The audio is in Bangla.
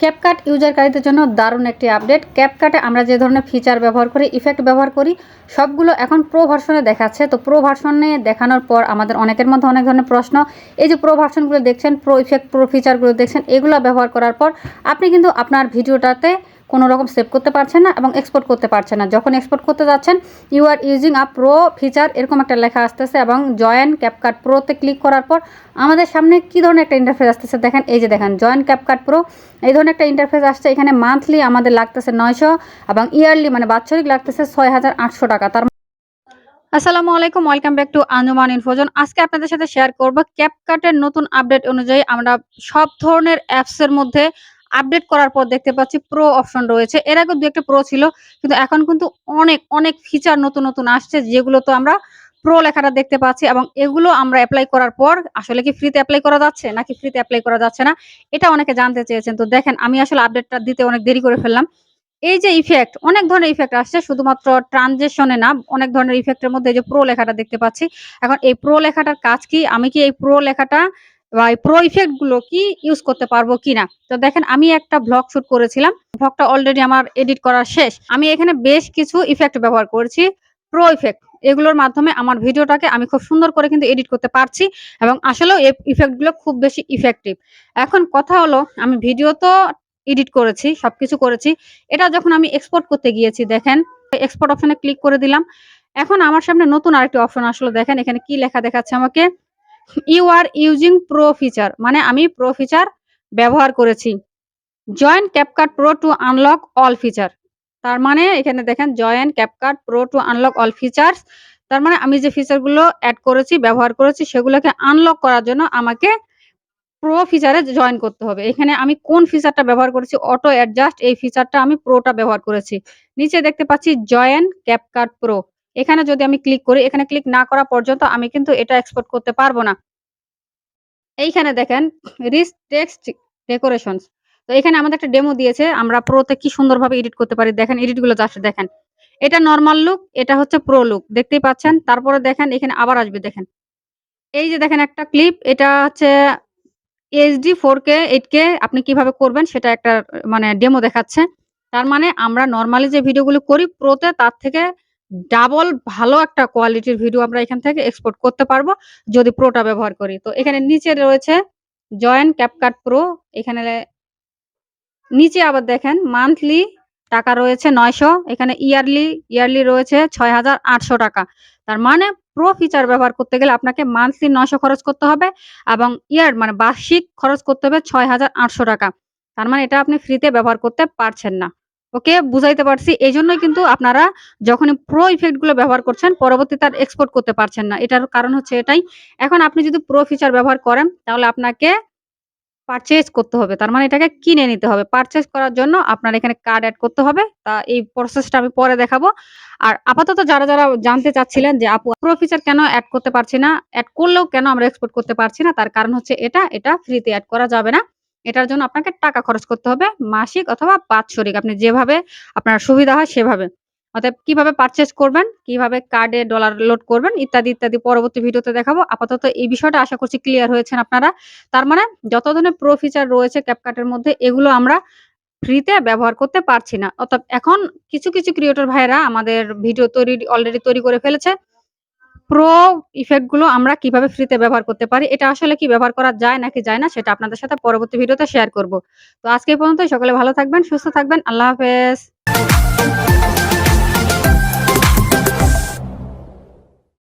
ক্যাপকাট ইউজারকারীদের জন্য দারুণ একটি আপডেট ক্যাপকাটে আমরা যে ধরনের ফিচার ব্যবহার করি ইফেক্ট ব্যবহার করি, সবগুলো এখন প্রো ভার্সনে দেখাচ্ছে। তো প্রো ভার্সনে দেখানোর পর আমাদের অনেকের মধ্যে অনেক ধরনের প্রশ্ন, এই যে প্রো ভার্সনগুলো দেখছেন প্রো ইফেক্ট প্রো ফিচারগুলো দেখছেন, এগুলো ব্যবহার করার পর আপনি কিন্তু আপনার ভিডিওটাতে কোনো রকম সেভ করতে পারছেন না এবং এক্সপোর্ট করতে পারছেন না। যখন এক্সপোর্ট করতে যাচ্ছেন you are using a pro feature এরকম একটা লেখা আসতেছে এবং জয়েন ক্যাপকাট প্রোতে ক্লিক করার পর আমাদের সামনে কী ধরনের একটা ইন্টারফেস আসতেছে দেখেন, এই যে দেখেন জয়েন ক্যাপকাট প্রো এই ধরনের একটা ইন্টারফেস আসছে। এখানে মান্থলি আমাদের লাগতেছে নয়শো এবং ইয়ারলি মানে বাৎসরিক লাগতেছে ছয় হাজার আটশো টাকা। তার আসসালামু আলাইকুম welcome back to Anjuman infozone আজকে আপনাদের সাথে শেয়ার করব ক্যাপকাটের নতুন আপডেট অনুযায়ী আমরা সব ধরনের অ্যাপসের মধ্যে আপডেট করার পর দেখতে পাচ্ছি প্রো অপশন রয়েছে। এর আগে দু একটা প্রো ছিল, কিন্তু এখন কিন্তু অনেক অনেক ফিচার নতুন নতুন আসছে, যেগুলো তো আমরা প্রো লেখাটা দেখতে পাচ্ছি এবং এগুলো আমরা অ্যাপ্লাই করার পর আসলে কি ফ্রিতে অ্যাপ্লাই করা যাচ্ছে নাকি ফ্রিতে অ্যাপ্লাই করা যাচ্ছে না, এটা অনেকে জানতে চেয়েছেন। তো দেখেন, আমি আসলে আপডেটটা দিতে অনেক দেরি করে ফেললাম। এই যে ইফেক্ট অনেক ধরনের ইফেক্ট আসছে, শুধুমাত্র ট্রানজেকশনে না, অনেক ধরনের ইফেক্টের মধ্যে এই যে প্রো লেখাটা দেখতে পাচ্ছি। এখন এই প্রো লেখাটার কাজ কি? আমি কি এই প্রো লেখাটা বা প্রো ইফেক্টগুলো কি ইউজ করতে পারব কিনা? তো দেখেন, আমি একটা ব্লগ শুট করেছিলাম। ব্লগটা অলরেডি আমার এডিট করা শেষ। আমি এখানে বেশ কিছু ইফেক্ট ব্যবহার করেছি। প্রো ইফেক্ট এগুলোর মাধ্যমে আমার ভিডিওটাকে আমি খুব সুন্দর করে কিন্তু এডিট করতে পারছি এবং আসলেও এই ইফেক্টগুলো খুব বেশি ইফেক্টিভ এখন কথা হলো, আমি ভিডিও তো এডিট করেছি, সবকিছু করেছি। এটা যখন আমি এক্সপোর্ট করতে গিয়েছি, দেখেন এক্সপোর্ট অপশনে ক্লিক করে দিলাম। এখন আমার সামনে নতুন আরেকটি অপশন আসলো, দেখেন, এখানে কি লেখা দেখাচ্ছে আমাকে? You are using pro feature মানে আমি প্রো ফিচার ব্যবহার করেছি। Join CapCut pro to unlock all feature তার মানে এখানে দেখেন join CapCut pro to unlock all features তার মানে আমি যে ফিচারগুলো অ্যাড করেছি, ব্যবহার করেছি, সেগুলোকে আনলক করার জন্য আমাকে প্রো ফিচারে জয়েন করতে হবে। এখানে আমি কোন ফিচারটা ব্যবহার করেছি অটো অ্যাডজাস্ট এই ফিচারটা আমি প্রোটা ব্যবহার করেছি। নিচে দেখতে পাচ্ছি জয়েন ক্যাপকাট প্রো এখানে যদি আমি ক্লিক করি, এখানে ক্লিক না করা পর্যন্ত আমি কিন্তু এটা এক্সপোর্ট করতে পারব না। এইখানে দেখেন রিস টেক্সট ডেকোরেশনস তো এখানে আমাদের একটা ডেমো দিয়েছে, আমরা প্রোতে কি সুন্দরভাবে এডিট করতে পারি। দেখেন এডিটগুলো জাস্ট দেখেন। এটা নর্মাল লুক এটা হচ্ছে প্রো লুক দেখতেই পাচ্ছেন। তারপরে দেখেন, এখানে আবার আসবে, দেখেন। এই যে দেখেন একটা ক্লিপ এটা হচ্ছে HD four K eight K আপনি কীভাবে করবেন সেটা একটা মানে ডেমো দেখাচ্ছে। তার মানে আমরা নর্মালি যে ভিডিওগুলো করি প্রোতে তার থেকে ডাবল ভালো একটা কোয়ালিটির ভিডিও আমরা এখান থেকে এক্সপোর্ট করতে পারব যদি প্রোটা ব্যবহার করি। তো এখানে নিচে রয়েছে জয়েন ক্যাপকাট প্রো এখানে নিচে আবার দেখেন মান্থলি টাকা রয়েছে নয়শো, এখানে ইয়ারলি ইয়ারলি রয়েছে ছয় হাজার আটশো টাকা। তার মানে প্রো ফিচার ব্যবহার করতে গেলে আপনাকে মান্থলি নয়শো খরচ করতে হবে এবং ইয়ার মানে বার্ষিক খরচ করতে হবে ছয় হাজার আটশো টাকা। তার মানে এটা আপনি ফ্রিতে ব্যবহার করতে পারছেন না। ওকে বুঝাইতে পারছি। এই জন্যই কিন্তু আপনারা যখন প্রো ইফেক্টগুলো ব্যবহার করছেন পরবর্তীতে তার এক্সপোর্ট করতে পারছেন না। এটার কারণ হচ্ছে এটাই। এখন আপনি যদি প্রো ফিচার ব্যবহার করেন, তাহলে আপনাকে পারচেজ করতে হবে। তার মানে এটাকে কিনে নিতে হবে। পারচেজ করার জন্য আপনার এখানে কার্ড অ্যাড করতে হবে। তা এই প্রসেসটা আমি পরে দেখাবো। আর আপাতত যারা যারা জানতে চাচ্ছিলেন যে, আপু প্রো ফিচার কেন অ্যাড করতে পারছি না? অ্যাড করলেও কেন আমরা এক্সপোর্ট করতে পারছি না? তার কারণ হচ্ছে এটা এটা ফ্রিতে অ্যাড করা যাবে না। এটার জন্য আপনাকে টাকা খরচ করতে হবে, মাসিক অথবা বাৎসরিক। আপনি যেভাবে আপনার সুবিধা হয় সেভাবে। অতএব কীভাবে পারচেস করবেন, কীভাবে কার্ডে ডলার লোড করবেন, ইত্যাদি ইত্যাদি পরবর্তী ভিডিওতে দেখাবো। আপাতত এই বিষয়টা আশা করছি ক্লিয়ার হয়েছেন আপনারা। তার মানে যত ধরনের প্রো ফিচার রয়েছে ক্যাপকাটের মধ্যে, এগুলো আমরা ফ্রিতে ব্যবহার করতে পারছি না। অর্থাৎ এখন কিছু কিছু ক্রিয়েটর ভাইরা আমাদের ভিডিও তৈরি অলরেডি তৈরি করে ফেলেছে। প্রো ইফেক্টগুলো আমরা কীভাবে ফ্রিতে ব্যবহার করতে পারি, এটা আসলে কি ব্যবহার করা যায় নাকি যায় না, সেটা আপনাদের সাথে পরবর্তী ভিডিওতে শেয়ার করব। তো আজকে পর্যন্ত সকলে ভালো থাকবেন, সুস্থ থাকবেন, আল্লাহ হাফেজ।